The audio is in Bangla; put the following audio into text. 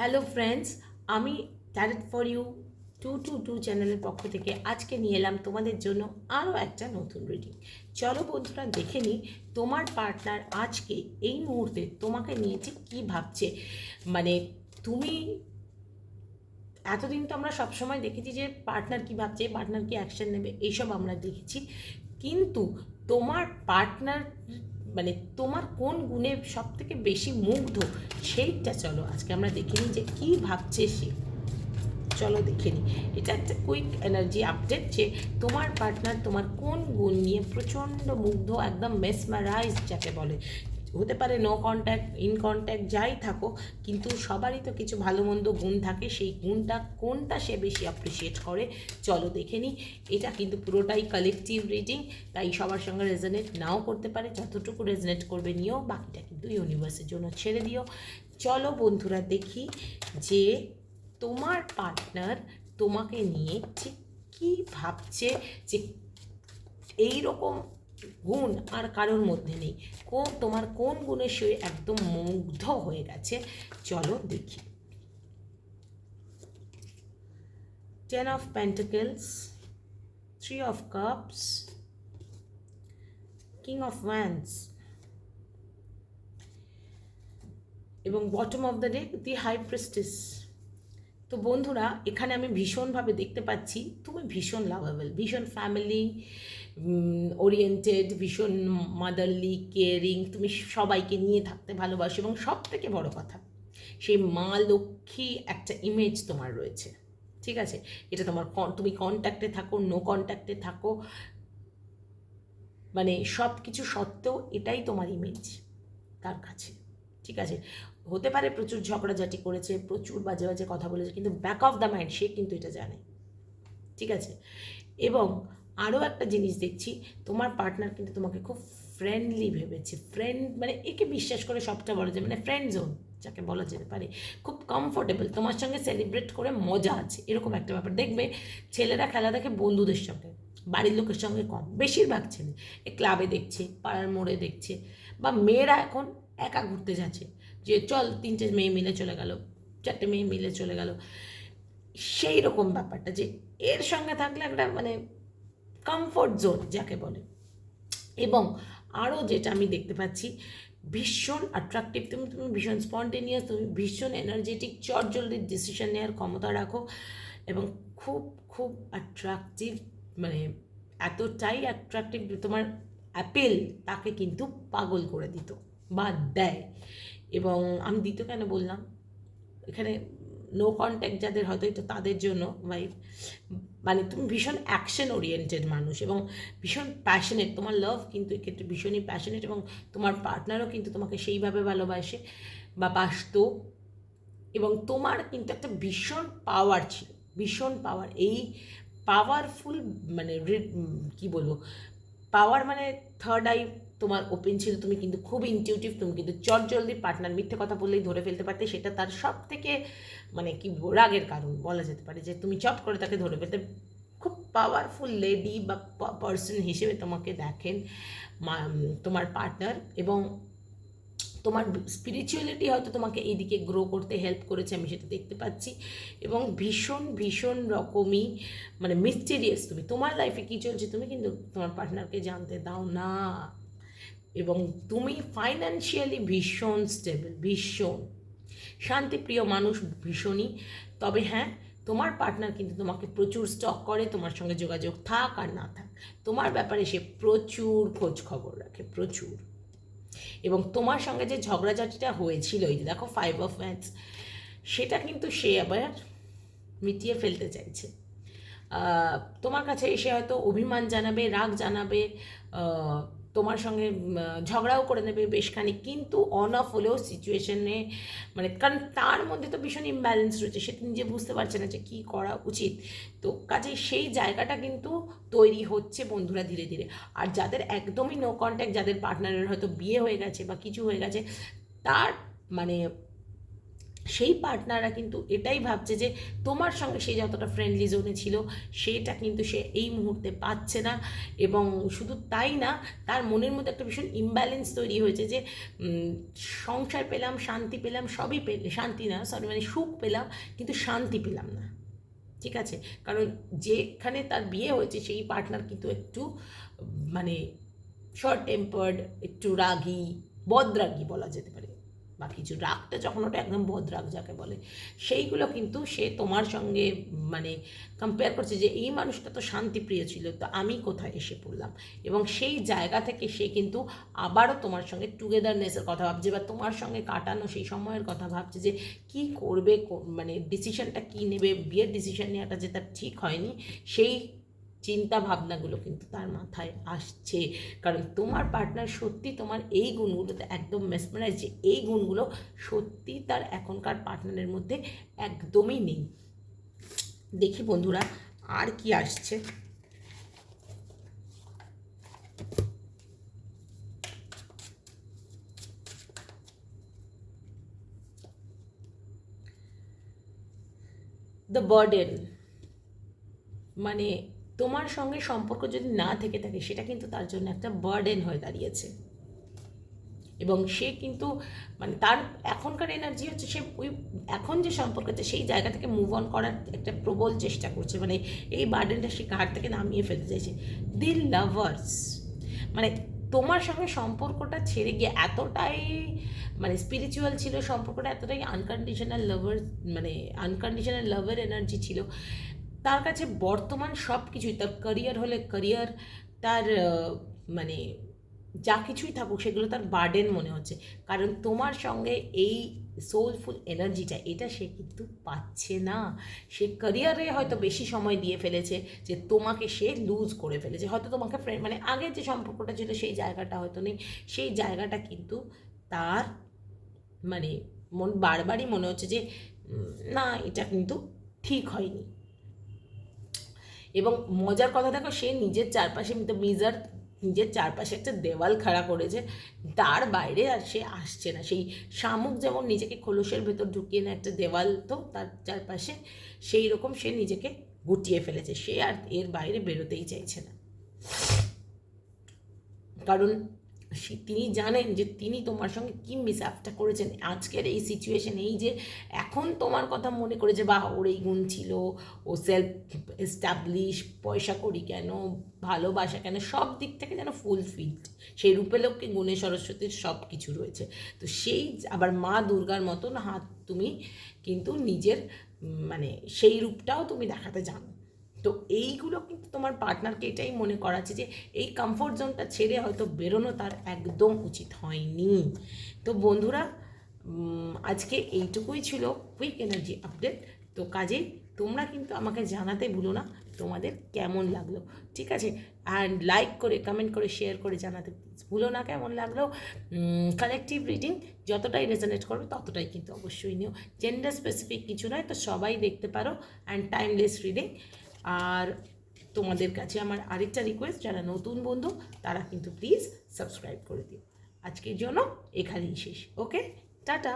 হ্যালো ফ্রেন্ডস আমি talent for you two two two চ্যানেলের পক্ষ থেকে আজকে নিয়ে এলাম তোমাদের জন্য আরও একটা নতুন রিডিং চলো বন্ধুরা দেখে নিই তোমার পার্টনার আজকে এই মুহূর্তে তোমাকে নিয়েছে কি ভাবছে। মানে তুমি, এতদিন তো আমরা সবসময় দেখেছি যে পার্টনার কি ভাবছে পার্টনার কি অ্যাকশন নেবে, এইসব আমরা দেখেছি। কিন্তু তোমার পার্টনার মানে তোমার কোন গুণে সব থেকে বেশি মুগ্ধ? সেইটা চলো, আজকে আমরা দেখে নিই যে কী ভাবছে সে। চলো দেখে নিই। এটা একটা কুইক এনার্জি আপডেট যে তোমার পার্টনার তোমার কোন গুণ নিয়ে প্রচণ্ড মুগ্ধ, একদম মেসমারাইজ যাকে বলে। হতে পারে নো কন্ট্যাক্ট ইন কন্ট্যাক্ট যাই থাকো কিন্তু সবারই তো কিছু ভালো মন্দ গুণ থাকে, সেই গুণটা কোনটা সে বেশি অ্যাপ্রিসিয়েট করে, চলো দেখে নিই। এটা কিন্তু পুরোটাই কালেকটিভ রিডিং তাই সবার সঙ্গে রেজনেট নাও করতে পারে, যতটুকু রেজনেট করবে নিও, বাকিটা কিন্তু ইউনিভার্সের জন্য ছেড়ে দিও। চলো বন্ধুরা দেখি যে তোমার পার্টনার তোমাকে নিয়ে ঠিক কী ভাবছে, যে এই রকম গুণ আর কারোর মধ্যে নেই। কোন, তোমার কোন গুণে সে একদম মুগ্ধ হয়ে গেছে? চলো দেখি। Ten of pentacles three of cups king of wands এবং bottom of the deck the high priestess তো বন্ধুরা, এখানে আমি ভীষণভাবে দেখতে পাচ্ছি, তুমি ভীষণ লাভেবল ভীষণ ফ্যামিলি ওরিয়েন্টেড ভীষণ মাদারলি কেয়ারিং তুমি সবাইকে নিয়ে থাকতে ভালোবাসো এবং সব থেকে বড় কথা, সেই মা লক্ষ্মী একটা ইমেজ তোমার রয়েছে, ঠিক আছে? এটা তোমার তুমি কন্ট্যাক্টে থাকো নো কন্ট্যাক্টে থাকো মানে সব কিছু সত্ত্বেও এটাই তোমার ইমেজ তার কাছে, ঠিক আছে? হতে পারে, প্রচুর ঝগড়াঝাটি করেছে, প্রচুর বাজে বাজে কথা বলেছে, কিন্তু ব্যাক অফ দ্য মাইন্ড সে কিন্তু এটা জানে। ঠিক আছে? এবং আরও একটা জিনিস দেখছি, তোমার পার্টনার কিন্তু তোমাকে খুব ফ্রেন্ডলি ভেবেছে। ফ্রেন্ড মানে একে বিশ্বাস করে সবটা বলা যায় মানে ফ্রেন্ড জোন যাকে বলা যেতে পারে। খুব কমফোর্টেবল তোমার সঙ্গে সেলিব্রেট করে মজা আছে, এরকম একটা ব্যাপার। দেখবে ছেলেরা খেলা দেখে বন্ধুদের সঙ্গে, বাড়ির লোকের সঙ্গে কম, বেশিরভাগ ছেলে। এ ক্লাবে দেখছে, পাড়ার মোড়ে দেখছে, বা মেয়েরা এখন একা ঘুরতে যাচ্ছে। যে চল তিনটে মেয়ে মিলে চলে গেল, চারটে মেয়ে মিলে চলে গেল। সেই রকম ব্যাপারটা যে এর সঙ্গে থাকলে একটা মানে কমফোর্ট জোন যাকে বলে। এবং আরও যেটা আমি দেখতে পাচ্ছি, ভীষণ অ্যাট্রাকটিভ তুমি তুমি ভীষণ স্পন্টেনিয়াস তুমি ভীষণ এনার্জেটিক চট জলদি ডিসিশন নেওয়ার ক্ষমতা রাখো এবং খুব খুব অ্যাট্রাকটিভ মানে এতটাই অ্যাট্রাকটিভ তোমার অ্যাপেল তাকে কিন্তু পাগল করে দিত বা দেয়। এবং আমি দিত কেন বললাম? এখানে নো কন্ট্যাক্ট যাদের হয়তো এটা তাদের জন্য ভাই মানে তুমি ভীষণ অ্যাকশন ওরিয়েন্টেড মানুষ এবং ভীষণ প্যাশনেট তোমার লাভ কিন্তু এক্ষেত্রে ভীষণই প্যাশনেট এবং তোমার পার্টনারও কিন্তু তোমাকে সেইভাবে ভালোবাসে বা বাসত। এবং তোমার কিন্তু একটা ভীষণ পাওয়ার ছিল, ভীষণ পাওয়ার এই পাওয়ারফুল মানে কি বলব? পাওয়ার মানে থার্ড আই তোমার ওপেন ছিল, তুমি কিন্তু খুব ইনটিউটিভ তুমি কিন্তু চট জলদি পার্টনার মিথ্যে কথা বললেই ধরে ফেলতে পারতে, সেটা তার সব থেকে মানে কি রাগের কারণ বলা যেতে পারে যে তুমি চট করে তাকে ধরে ফেলতে খুব পাওয়ারফুল লেডি বা পার্সন হিসেবে তোমাকে দেখেন তোমার পার্টনার এবং তোমার স্পিরিচুয়ালিটি হয়তো তোমাকে এইদিকে গ্রো করতে হেল্প করেছে, আমি সেটা দেখতে পাচ্ছি এবং ভীষণ ভীষণ রকমই মানে মিস্টেরিয়াস তুমি, তোমার লাইফে কী চলছে, তুমি কিন্তু তোমার পার্টনারকে জানতে দাও না। এবং তুমি ফাইন্যান্সিয়ালি ভীষণ স্টেবল ভীষণ। শান্তিপ্রিয় মানুষ, ভীষণই। তবে হ্যাঁ তোমার পার্টনার কিন্তু তোমাকে প্রচুর স্টক করে, তোমার সঙ্গে যোগাযোগ থাক আর না থাক। তোমার ব্যাপারে সে প্রচুর খোঁজ খবর রাখে, প্রচুর। এবং তোমার সঙ্গে যে ঝগড়াঝাটিটা হয়েছিল, এই যে দেখো ফাইভ অফ ম্যাথস সেটা কিন্তু সে আবার মিটিয়ে ফেলতে চাইছে। তোমার কাছে এসে হয়তো অভিমান জানাবে, রাগ জানাবে তোমার সঙ্গে ঝগড়াও করে নেবে বেশ খানিক, কিন্তু অন অফ হলেও সিচুয়েশনে মানে কারণ তার মধ্যে তো ভীষণ ইমব্যালেন্স রয়েছে, সে নিজে বুঝতে পারছে না যে কী করা উচিত। তো কাজে সেই জায়গাটা কিন্তু তৈরি হচ্ছে বন্ধুরা ধীরে ধীরে। আর যাদের একদমই নো কন্ট্যাক্ট যাদের পার্টনারের হয়তো বিয়ে হয়ে গেছে বা কিছু হয়ে গেছে, তার মানে সেই পার্টনাররা কিন্তু এটাই ভাবছে যে তোমার সঙ্গে সে যতটা ফ্রেন্ডলি জোনে ছিল, সেটা কিন্তু সে এই মুহূর্তে পাচ্ছে না। এবং শুধু তাই না, তার মনের মধ্যে একটা ভীষণ ইমব্যালেন্স তৈরি হয়েছে যে সংসার পেলাম, শান্তি পেলাম, সবই পেলে শান্তি না সরি মানে সুখ পেলাম, কিন্তু শান্তি পেলাম না। ঠিক আছে? কারণ যেখানে তার বিয়ে হয়েছে, সেই পার্টনার কিন্তু একটু মানে শর্ট টেম্পার্ড একটু রাগী, বদরাগী বলা যেতে পারে। বা কিছু রাগটা যখন ওটা একদম বদরাগ যাকে বলে, সেইগুলো কিন্তু সে তোমার সঙ্গে মানে কম্পেয়ার করছে যে এই মানুষটা তো শান্তিপ্রিয় ছিল, তো আমি কোথায় এসে পড়লাম? এবং সেই জায়গা থেকে সে কিন্তু আবারও তোমার সঙ্গে টুগেদারনেসের কথা ভাবছে বা তোমার সঙ্গে কাটানো সেই সময়ের কথা ভাবছে যে কি করবে মানে ডিসিশনটা কি নেবে, বিয়ের ডিসিশন নেওয়াটা যে তার ঠিক হয়নি, সেই চিন্তা ভাবনাগুলো কিন্তু তার মাথায় আসছে। কারণ তোমার পার্টনার সত্যি তোমার এই গুণগুলোতে একদম মেসমারাইজ যে এই গুণগুলো সত্যি তার এখনকার পার্টনারের মধ্যে একদমই নেই। দেখি বন্ধুরা, আর কি আসছে? দ্য বার্ডেন মানে তোমার সঙ্গে সম্পর্ক যদি না থেকে থাকে, সেটা কিন্তু তার জন্য একটা বার্ডেন হয়ে দাঁড়িয়েছে। এবং সে কিন্তু মানে তার এখনকার এনার্জি হচ্ছে, সে ওই এখন যে সম্পর্ক আছে, সেই জায়গা থেকে মুভ অন করার একটা প্রবল চেষ্টা করছে। মানে এই বার্ডেনটা সে ঘাট থেকে নামিয়ে ফেলতে চাইছে? দি লাভার্স মানে তোমার সঙ্গে সম্পর্কটা ছেড়ে গিয়ে এতটাই মানে স্পিরিচুয়াল ছিল, সম্পর্কটা এতটাই আনকন্ডিশনাল লাভার মানে আনকন্ডিশনাল লাভের এনার্জি ছিল তার কাছে বর্তমান সব কিছুই তার ক্যারিয়ার হলে ক্যারিয়ার তার মানে যা কিছুই থাকুক, সেগুলো তার বার্ডেন মনে হচ্ছে। কারণ তোমার সঙ্গে এই সোলফুল এনার্জিটা এটা সে কিন্তু পাচ্ছে না। সে ক্যারিয়ারে হয়তো বেশি সময় দিয়ে ফেলেছে যে তোমাকে সে লুজ করে ফেলেছে। হয়তো তোমাকে ফ্রেন্ড মানে আগের যে সম্পর্কটা ছিল, সেই জায়গাটা হয়তো নেই। সেই জায়গাটা কিন্তু তার মানে মন, বারবারই মনে হচ্ছে যে না, এটা কিন্তু ঠিক হয়নি। এবং মজার কথা দেখো, সে নিজের চারপাশে মিজার নিজের চারপাশে একটা দেওয়াল খাড়া করেছে, তার বাইরে আর সে আসছে না। সেই শামুক যেমন নিজেকে খোলসের ভেতর ঢুকিয়ে না একটা দেওয়াল তো তার চারপাশে, সেই রকম সে নিজেকে গুটিয়ে ফেলেছে। সে আর এর বাইরে বেরোতেই চাইছে না। কারণ তিনি জানেন যে তিনি তোমার সঙ্গে কি মিস মিসঅ্যাপটা করেছেন। আজকের এই সিচুয়েশন এই যে এখন তোমার কথা মনে করে যে, বাহ, ওর এই গুণ ছিল, ও সেলফ এস্টাবলিশ পয়সা করি কেন, ভালোবাসা কেন, সব দিক থেকে যেন ফুলফিলড সেই রূপেলক্ষ্মী গুণে সরস্বতীর সব কিছু রয়েছে। তো সেই আবার মা দুর্গার মতন হাত তুমি কিন্তু নিজের মানে সেই রূপটাও তুমি দেখাতে জানো। তো এইগুলো কিন্তু তোমার পার্টনারকে এটাই মনে করাচ্ছে যে এই কমফোর্ট জোনটা ছেড়ে হয়তো বেরোনো তার একদম উচিত হয়নি। তো বন্ধুরা আজকে এইটুকুই ছিল কুইক এনার্জি আপডেট তো কাজেই তোমরা কিন্তু আমাকে জানাতে ভুলো না, তোমাদের কেমন লাগল, ঠিক আছে? অ্যান্ড লাইক করে কমেন্ট করে শেয়ার করে জানাতে ভুলো না কেমন লাগল। কালেকটিভ রিডিং যতটাই রেজনেট করবে ততটাই কিন্তু অবশ্যই নিও। জেন্ডার স্পেসিফিক কিছু নয়, তো সবাই দেখতে পারো। অ্যান্ড টাইমলেস রিডিং আর তোমাদের কাছে আমার আরেকটা রিকোয়েস্ট যারা নতুন বন্ধু, তারা কিন্তু প্লিজ সাবস্ক্রাইব করে দিও। আজকের জন্য এখানেই শেষ ওকে টাটা!